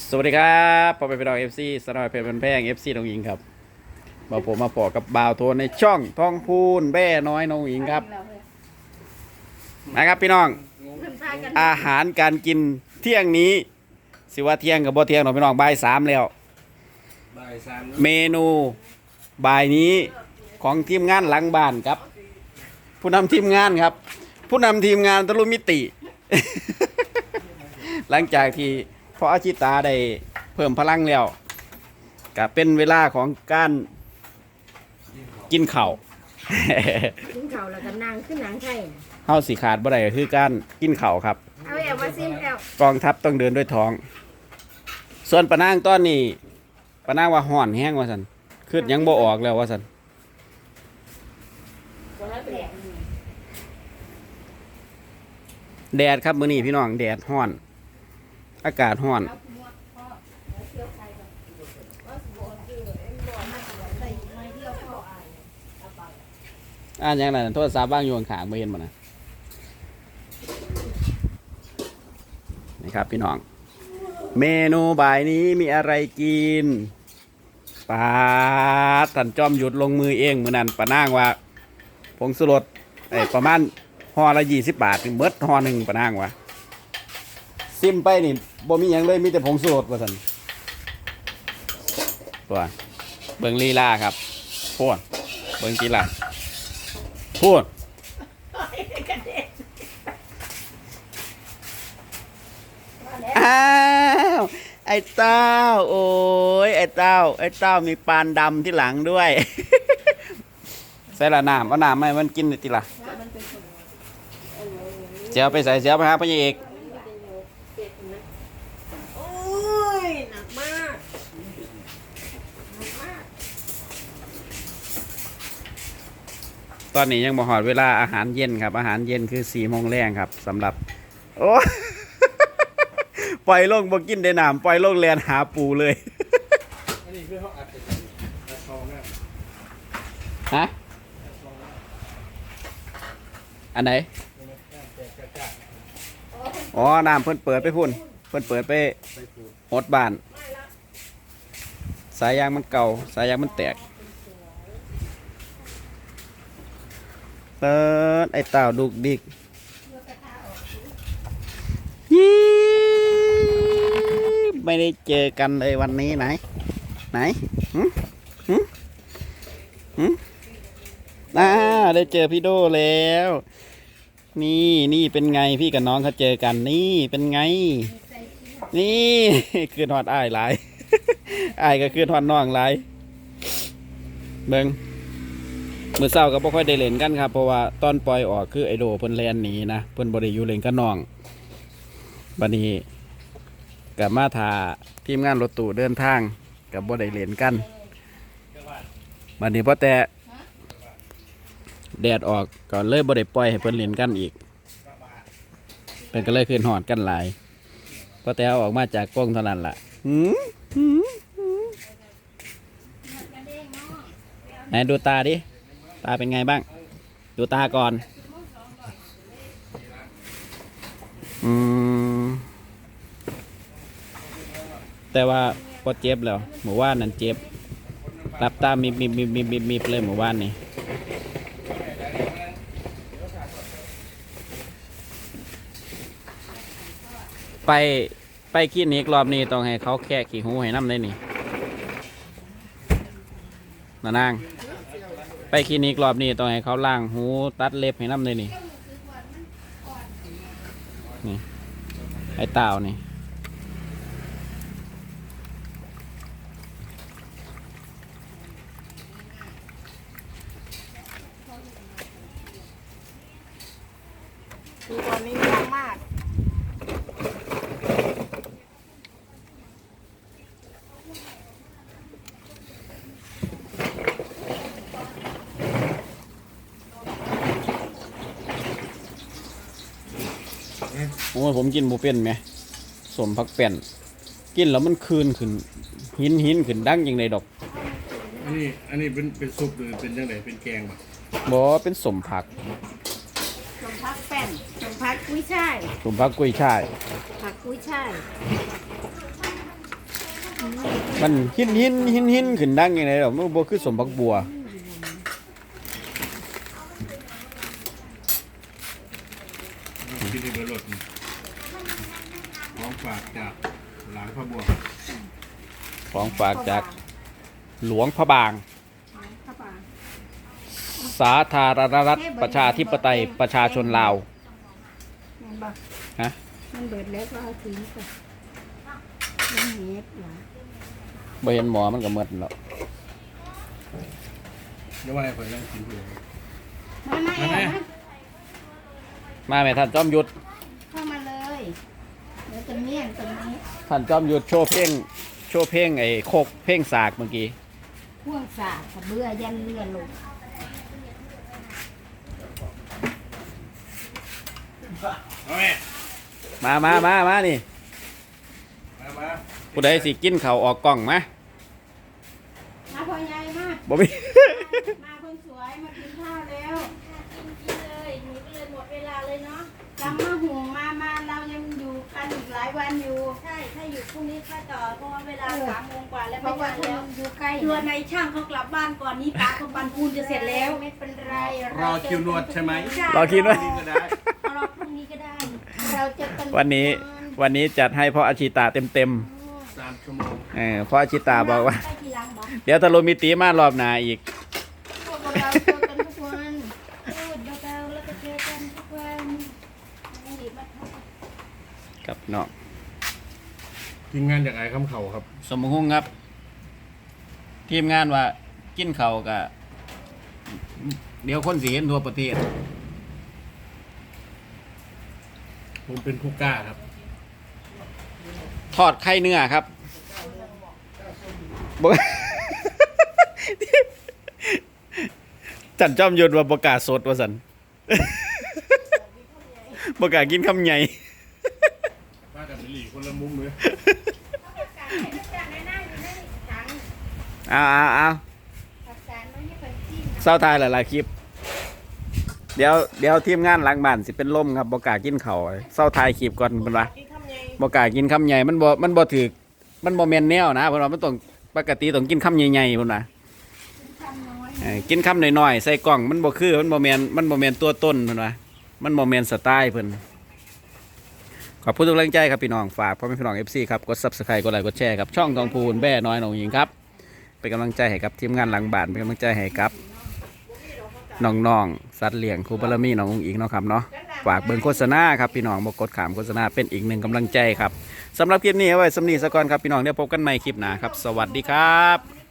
สวัสดีครับปอไปเป็นดอกเอฟซีสนอยเพชรบันแพงเอฟซีน้องหญิงครับมาผมมาปอกับบ่าวโทนในช่องทองพูนแบ่น้อยน้องหญิงครับนะครับพี่น้อง อาหารการกินเที่ยงนี้ สิว่าเที่ยงกับบ่เที่ยงหรอกพี่น้องบ่ายสามแล้วเมนูบ่ายนี้ของทีมงานหลังบ้านครับ ผู้นำทีมงานครับ ผู้นำทีมงานตะลุมิติ หลังจากที่ ออาชิตาได้เพิ่มพลังแล้วก็เป็นเวลาของการกินข้าว กินเขาวแล้วก็นั่งขึ้นหนังไทยน่ะเฮาสิขาดบ่ได้ก็คือการกินข้าวครับ เอาแอวมาซิมแอวกองทัพต้องเดินด้วยท้อง ส่วนปะนางตอนนี้ปะนางว่าห่อนแห้งว่าสันคือยังบ่ออกแล้วว่าสันแดดครับมื้อนี้พี่น้องแดดห้อน อากาศห้อน อ่านยังไงโทษสาบ้างโยนขางไม่เห็นบ่นะนี่ครับพี่น้อง เมนูบ่ายนี้มีอะไรกินปลาตันจอมหยุดลงมือเองเมือนั้นปะนางว่าผงสุรสไอ้ประมาณห่อละยี่สิบบาทนี่เมดห่อหนึ่งปะนางว่าซิมไปนี่ บ่มีหยังเลยมีแต่ผงสุรสว่าสันตัวเบิงลีลาครับพวดเบิงกีฬาพูดอ้าวไอ้เต้า โอ้ยไอ้เต้า ไอ้เต้ามีปานดำที่หลังด้วย ใส่ละน้ำเอาน้ำให้มันกินหน่อยติละเจียวไปใส่เจียวไปหาพระเอก โอ้ยหนักมาก ตอนนี้ยังบ่หอดเวลาอาหารเย็นครับ อาหารเย็นคือสี่โมงแรงครับสำหรับ โอ้ปล่อยลงบ่กินได้น้ำปล่อยลงแลนหาปูเลย อันนี้คือเขาอัดเป็นอัดทองนะฮะ อันไหน อ๋อ น้ำเพิ่นเปิดไปพุ่น เพิ่นเปิดไปไปปลูกหดบาน สายยางมันเก่า สายยางมันแตก เปิดไอ้เต่าดุกดิกยี่ไม่ได้เจอกันเลยวันนี้ไหน ไหนหึหึหึอ่าได้เจอพี่โดแล้ว นี่นี่เป็นไงพี่กับน้องเขาเจอกันนี่เป็นไง นี่คือทอดอ้ายหลายอ้ายก็คือทอดน้องหลายเบิง มือเศร้าก็บ่ค่อยได้เล่นกันครับ เพราะว่าตอนปล่อยออกคือไอโดเพิ่นแลนหนีนะเพิ่นบ่ได้อยู่เล่นกับน้องบัดนี้กับมาทาทีมงานรถตู้เดินทางกับบ่ได้เล่นกันบัดนี้พอแต่แดดออกก่อนเลยบ่ได้ปล่อยให้เพิ่นเล่นกันอีกเพิ่นก็เลยคืนหอดกันหลายพอแต่เอาออกมาจากกล้องเท่านั้นล่ะหืมหืมหืมไหนดูตาดิ ตาเป็นไงบ้าง ดูตาก่อน อืม แต่ว่าพอเจ็บแล้วหมู่ว่านนั่นเจ็บรับตามีมีมีมีมีมีเลยหมู่ว่านนี่ไปไปคลินิกรอบนี้ต้องให้เขาแค่ขี้หูให้น้ำได้นี่นานาง ไปคลินิกรอบนี้ต้องให้เขาล้างหูตัดเล็บให้น้ำได้นี่นี่ไอ้เต่านี่คือตอนนี้ง่วงมาก โอ้ยผมกินบุเป็นไหมสมพักแป่นกินแล้วมันคืนขึ้น หินหินขึ้นดังยังไงดอก อันนี้อันนี้เป็นเป็นซุปหรือเป็นยังไงเป็นแกงบ่บอเป็นสมผักสมพักแป้นสมพักกุ้ยช่ายสมผักกุ้ยช่ายผักกุ้ยช่ายมันหินหินหินหินขึ้นดังยังไงหรอมันบ่คือสมบักบัว กินในเบอร์รถของฝากจากหลานพระบัว ของ ฝากจากหลวงพระบางข้าวปลาสาธารณรัฐประชาธิปไตยประชาชนลาวแม่นบ่ฮะมันเบิดแล้วก็เอาทิ้งไปมันเฮ็ดหรอบ่เห็นหมอมันก็หมดแล้วเดี๋ยวว่าให้ข่อยนั่งกินเพื่อนมามามาแม่แม่มาแม่ท่านจอมยุทธเข้ามาเลยเดี๋ยวจะเมี่ยงตรงนี้ท่านจอมยุทธโชว์เพลง โชว์เพลงไอ้โคกเพลงสากเมื่อกี้พ่วงสากกระเบื้อยันเรือลงเอาแม่มามามามานี่มามาผู้ใดสิกินข้าวออกกล้องมามาพ่อใหญ่มาบ่มี มาคนสวยมากินข้าวแล้ว กินเลยหนูก็เลยหมดเวลาเลยเนาะกำมาห่วงมามาเรายังอยู่กันอีกหลายวันอยู่ ใช่ถ้าอยู่พรุ่งนี้ค่อยต่อเพราะว่าเวลาเออสามโมงกว่าแล้วเพไม่ราะว่าทันคุณแล้วอยู่ใกล้ตัวในช่างเขากลับบ้านก่อนนี้ปาเขาปันปูนจะเสร็จแล้วไม่เป็นไรรอคิวนวดใช่ไหมใช่รอคิดว่านี่ก็ได้เอารอพรุ่งนี้ก็ได้ เราจะกันวันนี้วันนี้จัดให้พ่ออาชิตาเต็มเต็มสามชั่วโมง ๆเออพ่ออาชิตาบอกว่าได้ทีหลังบอกเดี๋ยวตะลุมิตีมารอบหน้าอีก พวกเราเจอกันทุกวัน พูดเบาๆแล้วก็เจอกันทุกวันไม่ดีมาก ครับเนาะทีมงานจากไอ้คำเขาครับสมหุงครับ ทีมงานว่ากินข้าวกะเดี๋ยวคนสิเห็นทั่วประเทศ ผมเป็นผู้กล้าครับ ทอดไข่เนื้อครับบ่จันจอมยุทธว่าประกล้าศสดว่าสัน ประกล้าศกินคำใหญ่ มากับหลีคนละมุมเลย เอาเอาเอาผักสารมันให้คนจิ้มเศร้าทายหลายๆคลิป เดี๋ยวเดี๋ยวทีมงานหลังบ้านสิเป็นลมครับบกล้ากินเขาวเศร้าทายคลิปก่อนเป็นว่าบกล้ากินคำใหญ่มันบ่มันบ่ถือมันบ่แม่นแนวนะเพราะว่ามันต้องปกติต้องกินคำใหญ่ๆพุ่นนะเออกินคำน้อยๆใส่กล่องมันบ่คือมันบ่แม่นมันบ่แม่นตัวต้นพุ่นว่ามันบ่แม่นสไตล์เพิ่นขอบคุณทุกกำลังใจครับพี่น้องฝากพ่อแม่พี่น้อง FC ครับกด Subscribe กดไลค์กดแชร์ครับช่องทองพูนแบ่น้อยหนองหญิงครับ เป็นกำลังใจให้กับทีมงานหลังบ้านเป็นกำลังใจให้กับน้องๆสัตว์เลี้ยงครูบารมีน้ององค์อิงเนาะครับเนาะฝากเบิ่งโฆษณาครับพี่น้องบกกดขามโฆษณาเป็นอีกหนึ่งกำลังใจครับสำหรับคลิปนี้เอาไว้สำนีสะก่อนครับพี่น้องเดี๋ยวพบกันใหม่คลิปหน้าครับ สวัสดีครับ